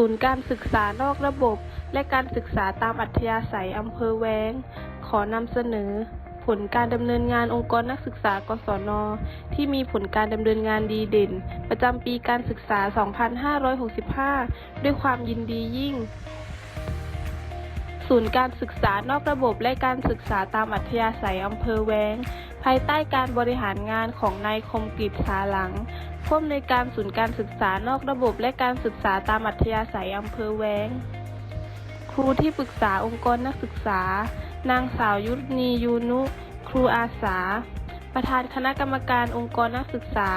ศูนย์การศึกษานอกระบบ และการศึกษาตามอัธยาศัยอำเภอแวง ขอนำเสนอ ผลการดำเนินงานองค์กรนักศึกษากศน ที่มีผลการดำเนินงานดีเด่น ประจำปีการศึกษา 2565 ด้วยความยินดียิ่ง ศูนย์การศึกษานอกระบบและการศึกษาตามอัธยาศัยอำเภอแวง ภายใต้การบริหารงานของนายคมกฤษสาหลัง ผู้อำนวยการศูนย์การศึกษานอกระบบและการศึกษาตามอัธยาศัยอำเภอแวงครูที่ปรึกษาองค์กรนักศึกษา นางสาวยุทธนียูนุ ครูอาสา ประธานคณะกรรมการองค์กรนักศึกษา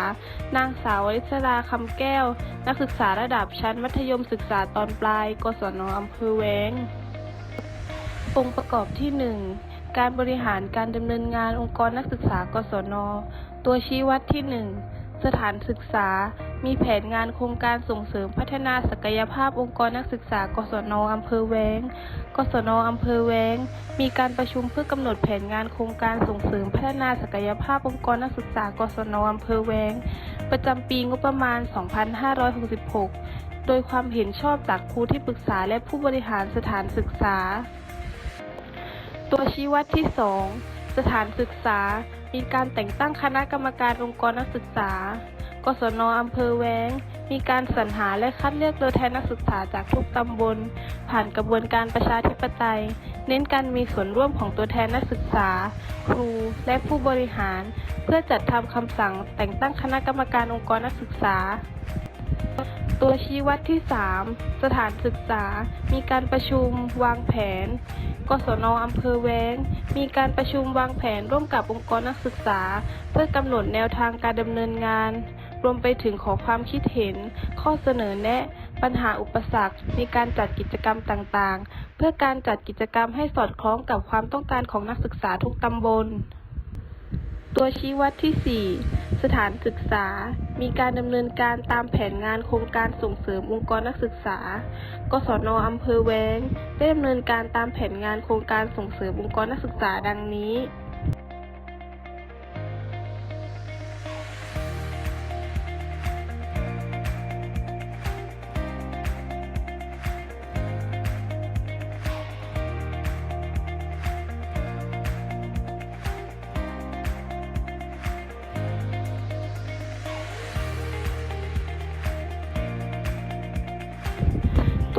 นางสาววริศราคำแก้ว นักศึกษาระดับชั้นมัธยมศึกษาตอนปลาย กศนอำเภอแวงองค์ประกอบที่ 1 การบริหารการดำเนินงานองค์กรนักศึกษากศน ตัวชี้วัดที่ 1 สถานศึกษา มีแผนงานโครงการส่งเสริมพัฒนาศักยภาพองค์กรนักศึกษากศนอำเภอแวงกศนอำเภอแวงมีการประชุมเพื่อกำหนดแผนงานโครงการส่งเสริมพัฒนาศักยภาพองค์กรนักศึกษากศนอำเภอแวงประจำปีงบประมาณ 2566 โดยความเห็นชอบจากครูที่ปรึกษาและผู้บริหารสถานศึกษา ตัวชี้วัดที่ 2 สถานศึกษา มีการแต่งตั้งคณะกรรมการองค์กรนักศึกษา กศนอำเภอแว้ง มีการสรรหาและคัดเลือกตัวแทนนักศึกษาจากทุกตำบล ผ่านกระบวนการประชาธิปไตย เน้นการมีส่วนร่วมของตัวแทนนักศึกษา ครู และผู้บริหาร เพื่อจัดทำคำสั่งแต่งตั้งคณะกรรมการองค์กรนักศึกษา ตัวชี้วัดที่ 3 สถานศึกษา มีการประชุม วางแผน กศนอำเภอแวง มีการประชุมวางแผนร่วมกับองค์กรนักศึกษา เพื่อกำหนดแนวทางการดำเนินงาน รวมไปถึงขอความคิดเห็น ข้อเสนอแนะ ปัญหาอุปสรรคในการจัดกิจกรรมต่างๆ เพื่อการจัดกิจกรรมให้สอดคล้องกับความต้องการของนักศึกษาทุกตำบล ตัวชี้วัดที่ 4 สถานศึกษา มีการดำเนินการตามแผนงานโครงการส่งเสริมองค์กรนักศึกษา กศนอำเภอแวงได้ดำเนินการตามแผนงานโครงการส่งเสริมองค์กรนักศึกษาดังนี้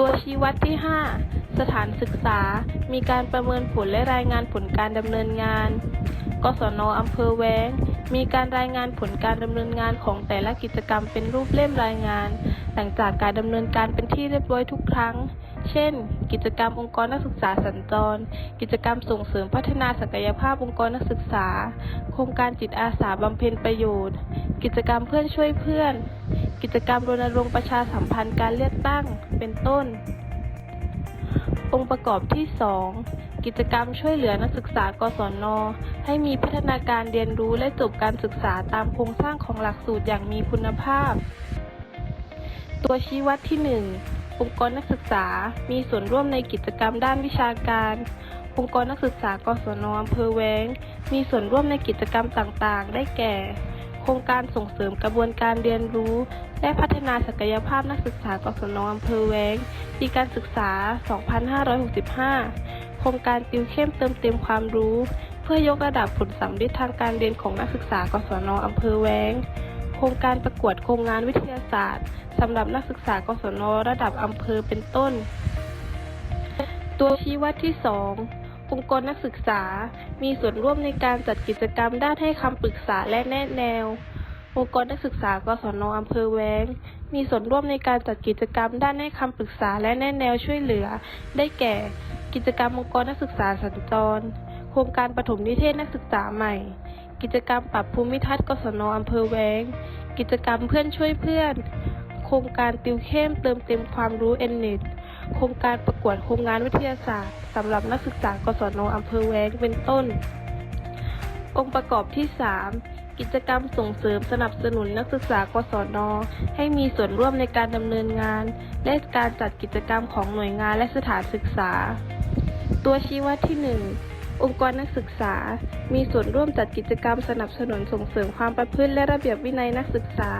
ตัวชี้วัดที่ 5 สถานศึกษา มีการประเมินผลและรายงานผลการดำเนินงาน กศนอำเภอแวงมีการรายงานผลการดำเนินงานของแต่ละกิจกรรมเป็นรูปเล่มรายงาน หลังจากการดำเนินการเป็นที่เรียบร้อยทุกครั้ง เช่น กิจกรรมองค์กรนักศึกษาสัญจร กิจกรรมส่งเสริมพัฒนาศักยภาพองค์กรนักศึกษา โครงการจิตอาสาบำเพ็ญประโยชน์ กิจกรรมเพื่อนช่วยเพื่อน กิจกรรมรณรงค์ประชาสัมพันธ์การเลือกตั้ง เป็นต้น องค์ประกอบที่ 2 กิจกรรมช่วยเหลือนักศึกษากศน ให้มีพัฒนาการเรียนรู้และจบการศึกษาตามโครงสร้างของหลักสูตรอย่างมีคุณภาพ ตัวชี้วัดที่ 1 องค์กรนักศึกษา มีส่วนร่วมในกิจกรรมด้านวิชาการองค์กรนักศึกษากศนอำเภอแวงมีส่วนร่วมในกิจกรรมต่างๆ ได้แก่ โครงการส่งเสริมกระบวนการเรียนรู้ และพัฒนาศักยภาพนักศึกษากศนอำเภอแวงปีการศึกษา 2565 โครงการติวเข้มเติมเต็มความรู้ เพื่อยกระดับผลสำเร็จทางการเรียนของนักศึกษากศนอำเภอแวงโครงการประกวดโครงงานวิทยาศาสตร์สำหรับนักศึกษากศนระดับอำเภอเป็นต้น ตัวชี้วัดที่ 2 องค์กรนักศึกษา มีส่วนร่วมในการจัดกิจกรรมด้านให้คำปรึกษาและแนะแนว องค์กรนักศึกษากศนอำเภอแวง มีส่วนร่วมในการจัดกิจกรรมด้านให้คำปรึกษาและแนะแนวช่วยเหลือ ได้แก่ กิจกรรมองค์กรนักศึกษาสัญจร โครงการปฐมนิเทศนักศึกษาใหม่ กิจกรรมปรับภูมิทัศน์กศนอำเภอแวง กิจกรรมเพื่อนช่วยเพื่อน โครงการติวเข้มเติมเต็มความรู้เอ็นเน็ต โครงการประกวดโครงงานวิทยาศาสตร์สำหรับนักศึกษากศนอำเภอแว้งเป็นต้น องค์ประกอบที่ 3 กิจกรรมส่งเสริมสนับสนุนนักศึกษากศนให้มีส่วนร่วมในการดำเนินงาน และการจัดกิจกรรมของหน่วยงานและสถานศึกษา ตัวชี้วัดที่ 1องค์กรนักศึกษา มีส่วนร่วมจัดกิจกรรมสนับสนุนส่งเสริมความประพฤติและระเบียบวินัยนักศึกษา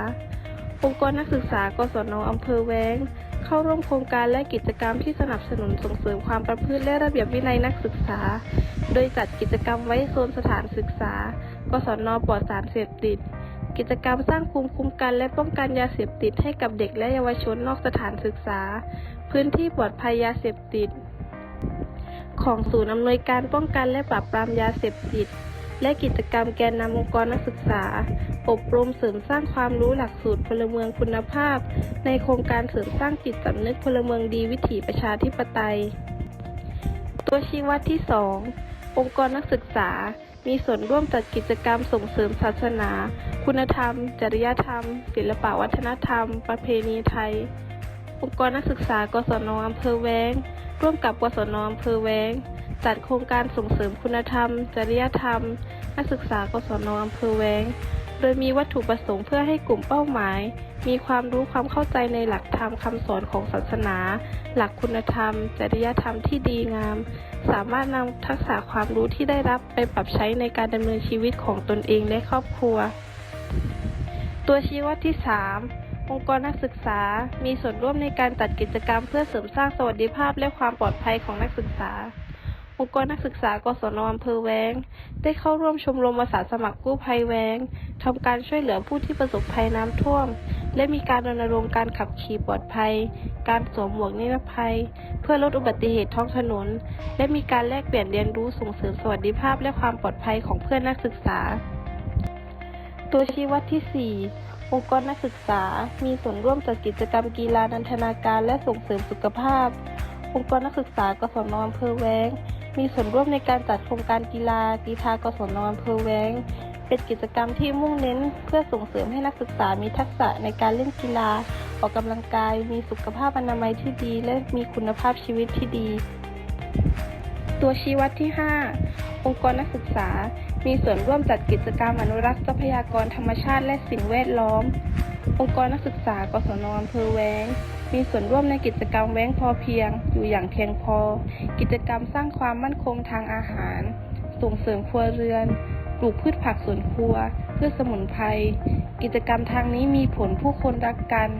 องค์กรนักศึกษากศนอำเภอแวงเข้าร่วมโครงการและกิจกรรมที่สนับสนุนส่งเสริมความประพฤติและระเบียบวินัยนักศึกษา โดยจัดกิจกรรมไว้โซนสถานศึกษากศนปลอดสารเสพติด กิจกรรมสร้างภูมิคุ้มกันและป้องกันยาเสพติดให้กับเด็กและเยาวชนนอกสถานศึกษา พื้นที่ปลอดภัยยาเสพติด ของศูนย์อำนวยการป้องกันและปราบปรามยาเสพติด และกิจกรรมแกนนำองค์กรนักศึกษา อบรมเสริมสร้างความรู้หลักสูตรพลเมืองคุณภาพ ในโครงการเสริมสร้างจิตสำนึกพลเมืองดีวิถีประชาธิปไตย ตัวชี้วัดที่ 2 องค์กรนักศึกษา มีส่วนร่วมจัดกิจกรรมส่งเสริมศาสนา คุณธรรม จริยธรรม ศิลปวัฒนธรรม ประเพณีไทย องค์กรนักศึกษากศนอำเภอแวงร่วมกับกศนอำเภอแวง จัดโครงการส่งเสริมคุณธรรม จริยธรรม นักศึกษากศนอำเภอแวง โดยมีวัตถุประสงค์เพื่อให้กลุ่มเป้าหมาย มีความรู้ความเข้าใจในหลักธรรมคำสอนของศาสนา หลักคุณธรรม จริยธรรมที่ดีงาม สามารถนำทักษะความรู้ที่ได้รับไปปรับใช้ในการดำเนินชีวิตของตนเองและครอบครัว ตัวชี้วัดที่ 3องค์กรนักศึกษา มีส่วนร่วมในการจัดกิจกรรมเพื่อเสริมสร้างสวัสดิภาพและความปลอดภัยของนักศึกษา องค์กรนักศึกษากศนอำเภอแวง ได้เข้าร่วมชมรมอาสาสมัครกู้ภัยแวงทำการช่วยเหลือผู้ที่ประสบภัยน้ำท่วม และมีการรณรงค์การขับขี่ปลอดภัย การสวมหมวกนิรภัย เพื่อลดอุบัติเหตุท้องถนน และมีการแลกเปลี่ยนเรียนรู้ส่งเสริมสวัสดิภาพและความปลอดภัยของเพื่อนนักศึกษา ตัวชี้วัดที่ 4องค์กรนักศึกษา มีส่วนร่วมจัดกิจกรรมกีฬานันทนาการและส่งเสริมสุขภาพ องค์กรนักศึกษากศนอำเภอแวง มีส่วนร่วมในการจัดโครงการกีฬากีฬากศนอำเภอแวงเป็นกิจกรรมที่มุ่งเน้นเพื่อส่งเสริมให้นักศึกษามีทักษะในการเล่นกีฬา ออกกำลังกาย มีสุขภาพอนามัยที่ดี และมีคุณภาพชีวิตที่ดี ตัวชี้วัดที่ 5 องค์กรนักศึกษา มีส่วนร่วมจัดกิจกรรมอนุรักษ์ทรัพยากรธรรมชาติและสิ่งแวดล้อม องค์กรนักศึกษากศนอำเภอแวง มีส่วนร่วมในกิจกรรมแว้งพอเพียง อยู่อย่างเพียงพอ กิจกรรมสร้างความมั่นคงทางอาหาร ส่งเสริมครัวเรือน ปลูกพืชผักสวนครัวเพื่อสมุนไพร กิจกรรมทางนี้มีผลผู้คนรักกัน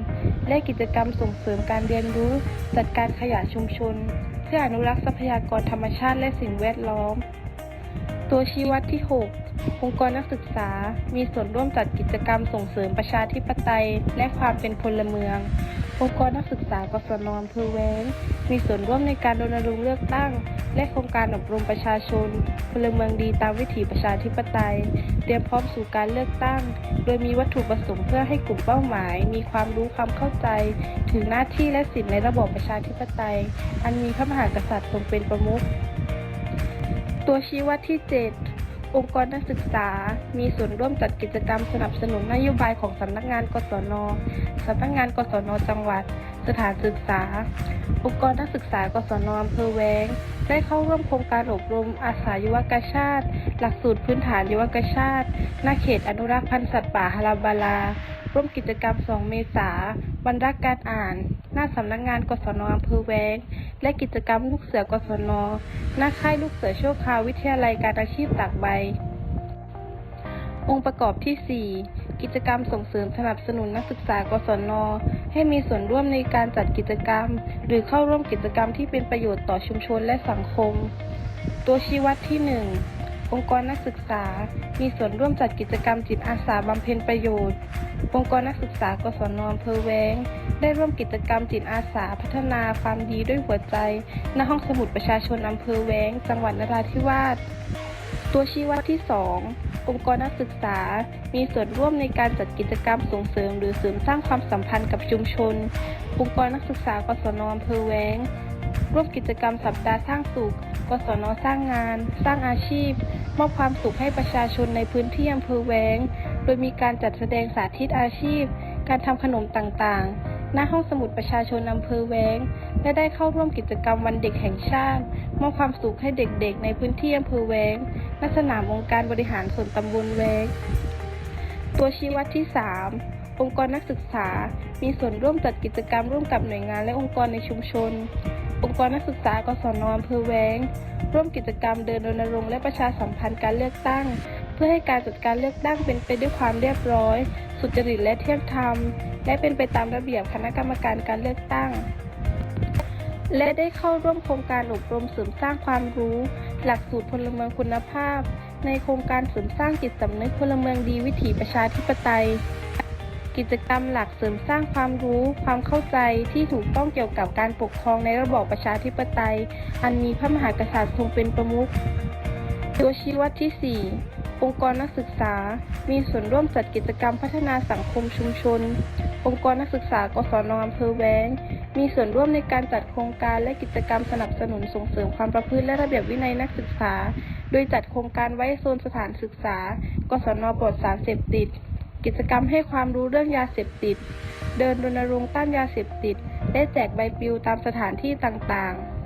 และกิจกรรมส่งเสริมการเรียนรู้ จัดการขยะชุมชน เพื่ออนุรักษ์ทรัพยากรธรรมชาติและสิ่งแวดล้อม ตัวชี้วัดที่ 6 องค์กรนักศึกษา มีส่วนร่วมจัดกิจกรรมส่งเสริมประชาธิปไตย และความเป็นพลเมือง องค์กรนักศึกษากศนอำเภอแว้งมีส่วนร่วมในการรณรงค์เลือกตั้ง และโครงการอบรมประชาชน พลเมืองดีตามวิถีประชาธิปไตย เตรียมพร้อมสู่การเลือกตั้ง โดยมีวัตถุประสงค์เพื่อให้กลุ่มเป้าหมาย มีความรู้ความเข้าใจ ถึงหน้าที่และสิทธิในระบอบประชาธิปไตย อันมีพระมหากษัตริย์ทรงเป็นประมุขตัวชี้วัดที่ 7 องค์กรนักศึกษา มีส่วนร่วมจัดกิจกรรมสนับสนุนนโยบายของสำนักงาน กศน สำนักงาน กศน จังหวัด สถานศึกษา องค์กรนักศึกษา กศนอำเภอแวง ได้เข้าร่วมโครงการอบรมอาสายุวกชาติ หลักสูตรพื้นฐานยุวกชาติณเขตอนุรักษ์พันธุ์สัตว์ป่าฮาราบาลา ร่วมกิจกรรม 2 เมษาวันรักการอ่าน หน้าสำนักงาน กศนอำเภอแวง และกิจกรรมลูกเสือกศนนักค่ายลูกเสือชั่วคราววิทยาลัยการอาชีพตากใบ องค์ประกอบที่ 4 กิจกรรมส่งเสริมสนับสนุนนักศึกษากศน ให้มีส่วนร่วมในการจัดกิจกรรม หรือเข้าร่วมกิจกรรมที่เป็นประโยชน์ต่อชุมชนและสังคม ตัวชี้วัดที่ 1 องค์กรนักศึกษา มีส่วนร่วมจัดกิจกรรมจิตอาสาบำเพ็ญประโยชน์ องค์กรนักศึกษากศนอำเภอแวง ได้ร่วมกิจกรรมจิตอาสาพัฒนาความดีด้วยหัวใจ ณ ห้องสมุดประชาชนอำเภอแว้งจังหวัดนราธิวาส ตัวชี้วัดที่ 2 องค์กรนักศึกษา มีส่วนร่วมในการจัดกิจกรรมส่งเสริม หรือเสริมสร้างความสัมพันธ์กับชุมชน องค์กรนักศึกษากศนอำเภอแวงร่วมกิจกรรมสัปดาห์สร้างสุข กศนสร้างงาน สร้างอาชีพ มอบความสุขให้ประชาชนในพื้นที่อำเภอแวง โดยมีการจัดแสดงสาธิตอาชีพ การทำขนมต่างๆ ณ ห้องสมุดประชาชนอำเภอแวง และได้เข้าร่วมกิจกรรมวันเด็กแห่งชาติ มอบความสุขให้เด็กๆ ในพื้นที่อำเภอแวง ณ สนามองค์การบริหารส่วนตำบลแวง ตัวชี้วัดที่ 3องค์กรนักศึกษา มีส่วนร่วมจัดกิจกรรมร่วมกับหน่วยงานและองค์กรในชุมชน องค์กรนักศึกษากศนอำเภอแวงร่วมกิจกรรมเดินรณรงค์และประชาสัมพันธ์การเลือกตั้ง เพื่อให้การจัดการเลือกตั้งเป็นไปด้วยความเรียบร้อย สุจริตและเที่ยงธรรม และเป็นไปตามระเบียบคณะกรรมการการเลือกตั้ง และได้เข้าร่วมโครงการอบรมเสริมสร้างความรู้ หลักสูตรพลเมืองคุณภาพ ในโครงการเสริมสร้างจิตสำนึกพลเมืองดีวิถีประชาธิปไตย กิจกรรมหลักเสริมสร้างความรู้ ความเข้าใจที่ถูกต้องเกี่ยวกับการปกครองในระบอบประชาธิปไตย อันมีพระมหากษัตริย์ทรงเป็นประมุขตัวชี้วัดที่ 4 องค์กรนักศึกษา มีส่วนร่วมจัดกิจกรรมพัฒนาสังคมชุมชน องค์กรนักศึกษากศนอำเภอแวงมีส่วนร่วมในการจัดโครงการและกิจกรรมสนับสนุนส่งเสริมความประพฤติและระเบียบวินัยนักศึกษา โดยจัดโครงการไว้โซนสถานศึกษากศนปลอดสารเสพติด กิจกรรมให้ความรู้เรื่องยาเสพติด เดินรณรงค์ต้านยาเสพติดและแจกใบปลิวตามสถานที่ต่างๆ